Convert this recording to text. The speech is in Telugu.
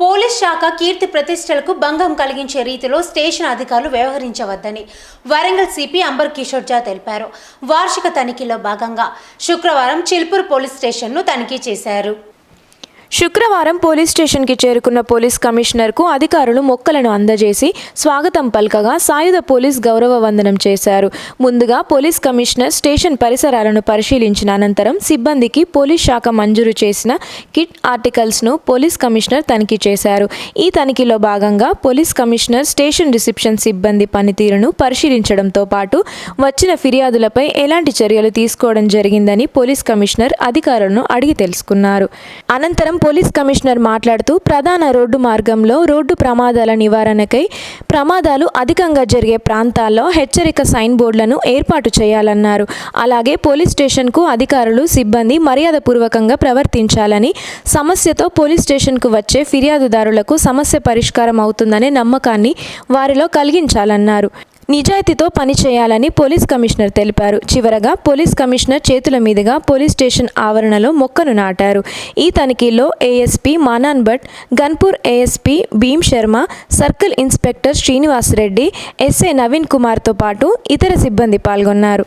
పోలీస్ శాఖ కీర్తి ప్రతిష్టలకు భంగం కలిగించే రీతిలో స్టేషన్ అధికారులు వ్యవహరించవద్దని వరంగల్ సిపి అంబర్ కిషోర్ జా తెలిపారు. వార్షిక తనిఖీలో భాగంగా శుక్రవారం చిల్పూర్ పోలీస్ స్టేషన్ను తనిఖీ చేశారు. శుక్రవారం పోలీస్ స్టేషన్కి చేరుకున్న పోలీస్ కమిషనర్కు అధికారులు మొక్కలను అందజేసి స్వాగతం పలకగా సాయుధ పోలీస్ గౌరవ వందనం చేశారు. ముందుగా పోలీస్ కమిషనర్ స్టేషన్ పరిసరాలను పరిశీలించిన అనంతరం సిబ్బందికి పోలీస్ శాఖ మంజూరు చేసిన కిట్ ఆర్టికల్స్ను పోలీస్ కమిషనర్ తనిఖీ చేశారు. ఈ తనిఖీలో భాగంగా పోలీస్ కమిషనర్ స్టేషన్ రిసెప్షన్ సిబ్బంది పనితీరును పరిశీలించడంతో పాటు వచ్చిన ఫిర్యాదులపై ఎలాంటి చర్యలు తీసుకోవడం జరిగిందని పోలీస్ కమిషనర్ అధికారులను అడిగి తెలుసుకున్నారు. అనంతరం పోలీస్ కమిషనర్ మాట్లాడుతూ ప్రధాన రోడ్డు మార్గంలో రోడ్డు ప్రమాదాల నివారణకై ప్రమాదాలు అధికంగా జరిగే ప్రాంతాల్లో హెచ్చరిక సైన్ బోర్డులను ఏర్పాటు చేయాలన్నారు. అలాగే పోలీస్ స్టేషన్కు అధికారులు సిబ్బంది మర్యాదపూర్వకంగా ప్రవర్తించాలని సమస్యతో పోలీస్ స్టేషన్కు వచ్చే ఫిర్యాదుదారులకు సమస్య పరిష్కారం అవుతుందనే నమ్మకాన్ని వారిలో కలిగించాలన్నారు. నిజాయితీతో పనిచేయాలని పోలీస్ కమిషనర్ తెలిపారు. చివరగా పోలీస్ కమిషనర్ చేతుల మీదుగా పోలీస్ స్టేషన్ ఆవరణలో మొక్కను నాటారు. ఈ తనిఖీలో ASP Manan Bhat Ghanpur ASP Bhim Sharma circle inspector Srinivas Reddy SI Naveen కుమార్తో పాటు ఇతర సిబ్బంది పాల్గొన్నారు.